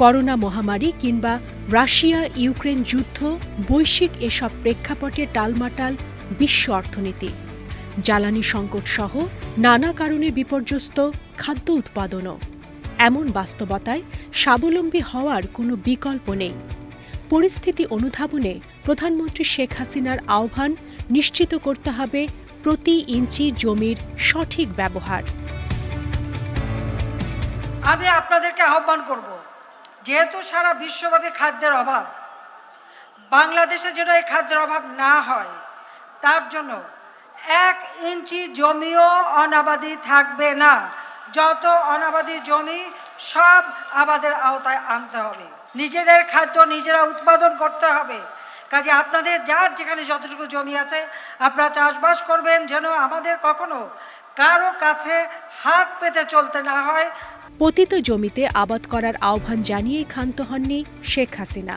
Corona মহামারী কিংবা Russia Ukraine যুদ্ধ, বৈশ্বিক এসব প্রেক্ষাপটে টালমাটাল বিশ্ব অর্থনীতি। জ্বালানি সংকট সহ নানা কারণে বিপর্যস্ত খাদ্য উৎপাদনও। এমন বাস্তবতায় স্বাবলম্বী হওয়ার কোনো বিকল্প নেই। পরিস্থিতি অনুধাবনে প্রধানমন্ত্রী শেখ হাসিনার আহ্বান নিশ্চিত করতে হবে প্রতি ইঞ্চি জমির সঠিক ব্যবহার। আমি আপনাদেরকে আহ্বান করব যেহেতু সারা বিশ্বব্যাপী খাদ্যের অভাব, বাংলাদেশে যেন এই খাদ্যের অভাব না হয়, তার জন্য এক ইঞ্চি জমিও অনাবাদি থাকবে না। যত অনাবাদি জমি, সব আবাদের আওতায় আনতে হবে। নিজেদের খাদ্য নিজেরা উৎপাদন করতে হবে। কাজে আপনাদের যার যেখানে যতটুকু জমি আছে, আপনারা চাষবাস করবেন যেন আমাদের কখনো কারও কাছে হাত পেতে চলতে না হয়। পতিত জমিতে আবাদ করার আহ্বান জানিয়েই ক্ষান্ত হননি শেখ হাসিনা।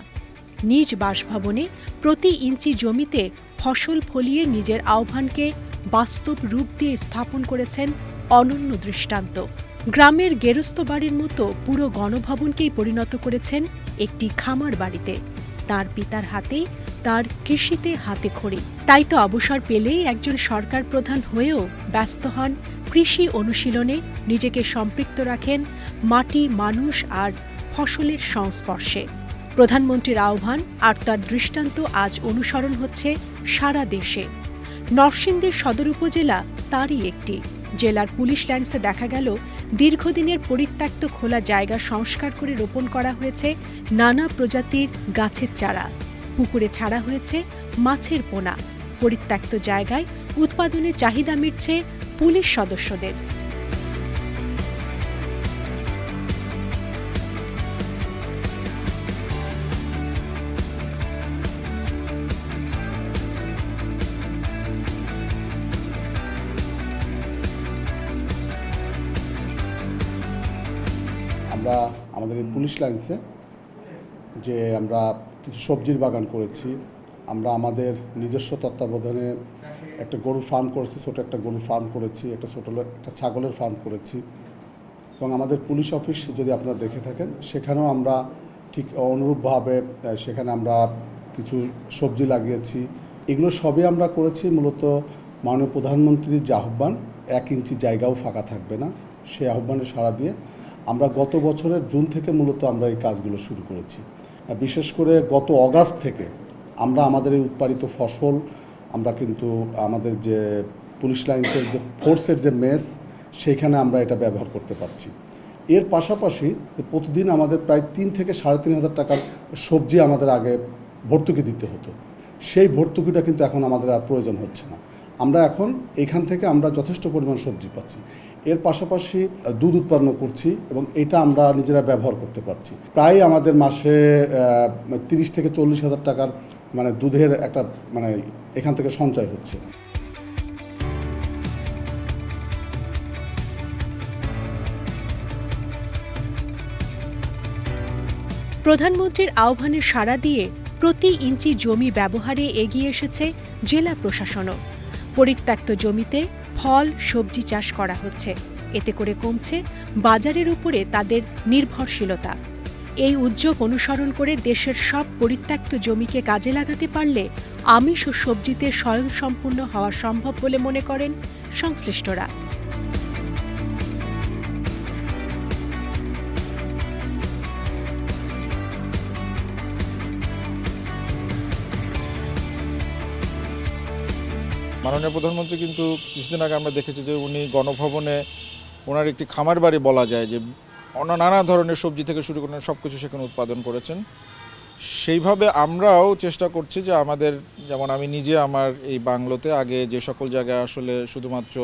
নিজ বাসভবনে প্রতি ইঞ্চি জমিতে ফসল ফলিয়ে নিজের আহ্বানকে বাস্তব রূপ দিয়ে স্থাপন করেছেন অনন্য দৃষ্টান্ত। গ্রামের গেরস্ত বাড়ির মতো পুরো গণভবনকেই পরিণত করেছেন একটি খামার বাড়িতে। তার পিতার হাতে, তার কৃষিতে হাতে খড়ি। তাই তো অবসর পেলেই একজন সরকার প্রধান হয়েও ব্যস্ত হন। কৃষি অনুশীলনে নিজেকে সম্পৃক্ত রাখেন মাটি, মানুষ আর ফসলের সংস্পর্শে। প্রধানমন্ত্রীর আহ্বান আর তার দৃষ্টান্ত আজ অনুসরণ হচ্ছে সারা দেশে। নরসিংদীর সদর উপজেলা তারই একটি। জেলার পুলিশ ল্যান্ডসে দেখা গেল, দীর্ঘদিনের পরিত্যক্ত খোলা জায়গা সংস্কার করে রোপণ করা হয়েছে নানা প্রজাতির গাছের চারা। পুকুরে ছাড়া হয়েছে মাছের পোনা। পরিত্যক্ত জায়গায় উৎপাদনে চাহিদা মিটছে পুলিশ সদস্যদের। আমরা, আমাদের এই পুলিশ লাইন্সে যে আমরা কিছু সবজির বাগান করেছি, আমরা আমাদের নিজস্ব তত্ত্বাবধানে একটা গরু ফার্ম করেছি, ছোটো একটা গরুর ফার্ম করেছি, একটা ছোটো একটা ছাগলের ফার্ম করেছি। এবং আমাদের পুলিশ অফিস যদি আপনারা দেখে থাকেন, সেখানেও আমরা ঠিক অনুরূপভাবে সেখানে আমরা কিছু সবজি লাগিয়েছি। এগুলো সবই আমরা করেছি, মূলত মাননীয় প্রধানমন্ত্রীর যে আহ্বান, এক ইঞ্চি জায়গাও ফাঁকা থাকবে না। সেই আহ্বানে সাড়া দিয়ে আমরা গত বছরের জুন থেকে মূলত আমরা এই কাজগুলো শুরু করেছি। বিশেষ করে গত অগাস্ট থেকে আমরা আমাদের এই উৎপাদিত ফসল, আমরা কিন্তু আমাদের যে পুলিশ লাইন্সের যে ফোর্সের যে মেস, সেইখানে আমরা এটা ব্যবহার করতে পারছি। এর পাশাপাশি প্রতিদিন আমাদের প্রায় তিন থেকে সাড়ে তিন হাজার টাকার সবজি আমাদের আগে ভর্তুকি দিতে হতো। সেই ভর্তুকিটা কিন্তু এখন আমাদের আর প্রয়োজন হচ্ছে না। আমরা এখন এখান থেকে আমরা যথেষ্ট পরিমাণ সবজি পাচ্ছি। এর পাশাপাশি দুধ উৎপন্ন করছি এবং এটা আমরা নিজেরা ব্যবহার করতে পারছি। প্রায় আমাদের মাসে তিরিশ থেকে চল্লিশ হাজার টাকার মানে দুধের একটা মানে এখান থেকে সঞ্চয় হচ্ছে। প্রধানমন্ত্রীর আহ্বানের সাড়া দিয়ে প্রতি ইঞ্চি জমি ব্যবহারে এগিয়ে এসেছে জেলা প্রশাসনও। পরিত্যক্ত জমিতে ফল, সবজি চাষ করা হচ্ছে। এতে করে কমছে বাজারের উপরে তাদের নির্ভরশীলতা। এই উদ্যোগ অনুসরণ করে দেশের সব পরিত্যক্ত জমিকে কাজে লাগাতে পারলে আমিষ ও সবজিতে স্বয়ংসম্পূর্ণ হওয়া সম্ভব বলে মনে করেন সংশ্লিষ্টরা। মাননীয় প্রধানমন্ত্রী কিন্তু কিছুদিন আগে আমরা দেখেছি যে উনি গণভবনে ওনার একটি খামার বাড়ি বলা যায় যে অন্য নানা ধরনের সবজি থেকে শুরু করে সব কিছু সেখানে উৎপাদন করেছেন। সেইভাবে আমরাও চেষ্টা করছি যে আমাদের, যেমন আমি নিজে আমার এই বাংলোতে আগে যে সকল জায়গায় আসলে শুধুমাত্র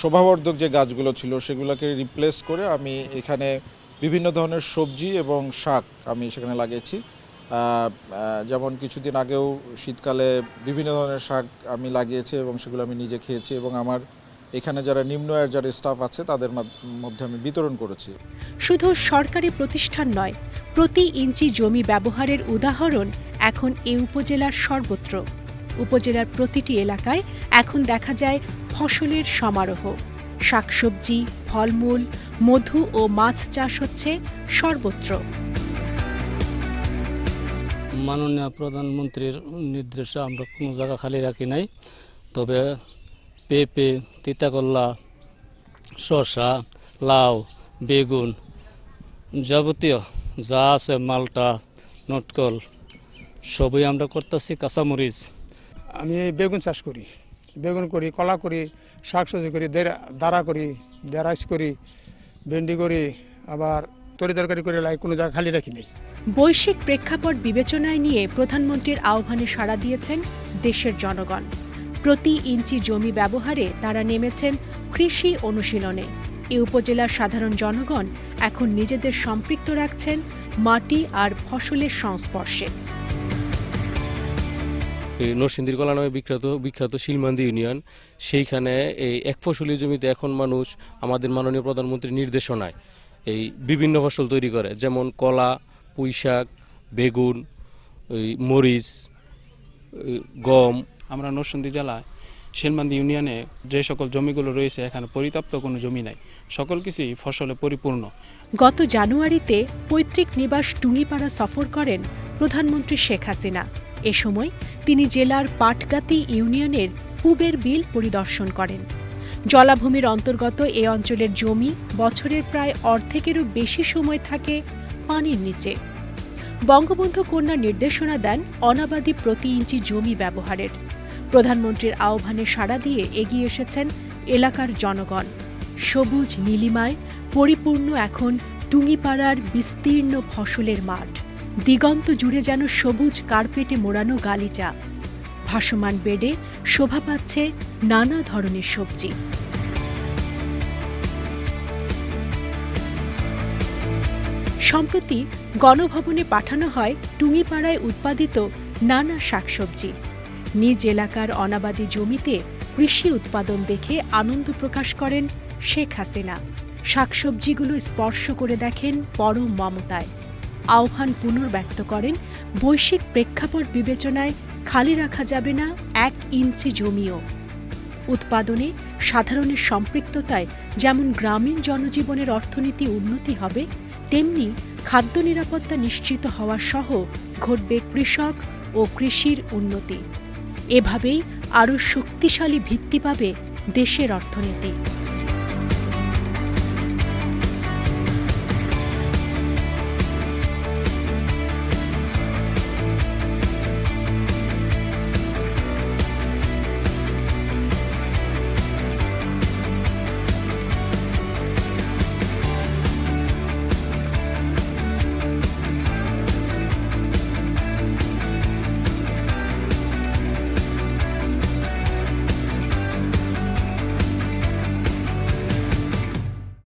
শোভাবর্ধক যে গাছগুলো ছিল সেগুলোকে রিপ্লেস করে আমি এখানে বিভিন্ন ধরনের সবজি এবং শাক আমি সেখানে লাগিয়েছি। যেমন কিছুদিন আগেও শীতকালে বিভিন্ন ধরনের শাক আমি লাগিয়েছি এবং সেগুলো আমি নিজে খেয়েছি এবং আমার এখানে যারা নিম্ন আয়ের যারা স্টাফ আছে, তাদের মধ্যে আমি বিতরণ করেছি। শুধু সরকারি প্রতিষ্ঠান নয়, প্রতি ইঞ্চি জমি ব্যবহারের উদাহরণ এখন এ উপজেলার সর্বত্র। উপজেলার প্রতিটি এলাকায় এখন দেখা যায় ফসলের সমারোহ। শাকসবজি, ফলমূল, মধু ও মাছ চাষ হচ্ছে সর্বত্র। মাননীয় প্রধানমন্ত্রীর নির্দেশে আমরা কোনো জায়গা খালি রাখি নাই। তবে পেঁপে, তিতাকল্লা, শসা, লাউ, বেগুন যাবতীয় যা আছে, মালটা, নটকল, সবই আমরা করতেছি, কাঁচামরিচ। আমি বেগুন চাষ করি। বেগুন করি, কলা করি, শাকসবজি করি দাঁড়া করি, দেরাইস করি, ভেন্ডি করি, আবার তরি তরকারি করে, লাই কোনো জায়গা খালি রাখি নেই। বৈশ্বিক প্রেক্ষাপট বিবেচনায় নিয়ে প্রধানমন্ত্রীর আহ্বানে সাড়া দিয়েছেন দেশের জনগণ। প্রতি ইঞ্চি জমি ব্যবহারে তারা নেমেছেন কৃষি অনুশীলনে। এ উপজেলার সাধারণ জনগণ এখন নিজেদের সম্পৃক্ত রাখছেন মাটি আর ফসলের সংস্পর্শে। এই নরসিংদীর কলা নামে বিখ্যাত বিখ্যাত শিলমান্দি ইউনিয়ন। সেইখানে এই এক ফসলি জমিতে এখন মানুষ আমাদের মাননীয় প্রধানমন্ত্রীর নির্দেশনায় এই বিভিন্ন ফসল তৈরি করে। যেমন কলা পুঁই শাক বেগুন মরিচ গম। আমরা নরসিংদী জেলায় শিলমান্দি ইউনিয়নে যে সকল জমিগুলো রয়েছে এখানে পরিত্যক্ত কোনো জমি নাই। সকল কিছুই ফসলে পরিপূর্ণ। গত জানুয়ারিতে পৈতৃক নিবাস টুঙ্গিপাড়া সফর করেন প্রধানমন্ত্রী শেখ হাসিনা। এ সময় তিনি জেলার পাটগাতি ইউনিয়নের পুবের বিল পরিদর্শন করেন। জলাভূমির অন্তর্গত এ অঞ্চলের জমি বছরের প্রায় অর্ধেকেরও বেশি সময় থাকে পানির নিচে। বঙ্গবন্ধু কন্যা নির্দেশনা দেন অনাবাদী প্রতি ইঞ্চি জমি ব্যবহারের। প্রধানমন্ত্রীর আহ্বানে সাড়া দিয়ে এগিয়ে এসেছেন এলাকার জনগণ। সবুজ, নীলিমায়, পরিপূর্ণ এখন টুঙ্গিপাড়ার বিস্তীর্ণ ফসলের মাঠ। দিগন্ত জুড়ে যেন সবুজ কার্পেটে মোড়ানো গালিচা। ভাসমান বেডে শোভা পাচ্ছে নানা ধরনের সবজি। সম্প্রতি গণভবনে পাঠানো হয় টুঙ্গিপাড়ায় উৎপাদিত নানা শাকসবজি। নিজ এলাকার অনাবাদী জমিতে কৃষি উৎপাদন দেখে আনন্দ প্রকাশ করেন শেখ হাসিনা। শাকসবজিগুলো স্পর্শ করে দেখেন পরম মমতায়। আহ্বান পুনর্ব্যক্ত করেন বৈশ্বিক প্রেক্ষাপট বিবেচনায় খালি রাখা যাবে না এক ইঞ্চি জমিও। উৎপাদনে সাধারণের সম্পৃক্ততায় যেমন গ্রামীণ জনজীবনের অর্থনীতি উন্নতি হবে তেমনি খাদ্য নিরাপত্তা নিশ্চিত হওয়া সহ ঘটবে কৃষক ও কৃষির উন্নতি। এভাবেই আরও শক্তিশালী ভিত্তি পাবে দেশের অর্থনীতি।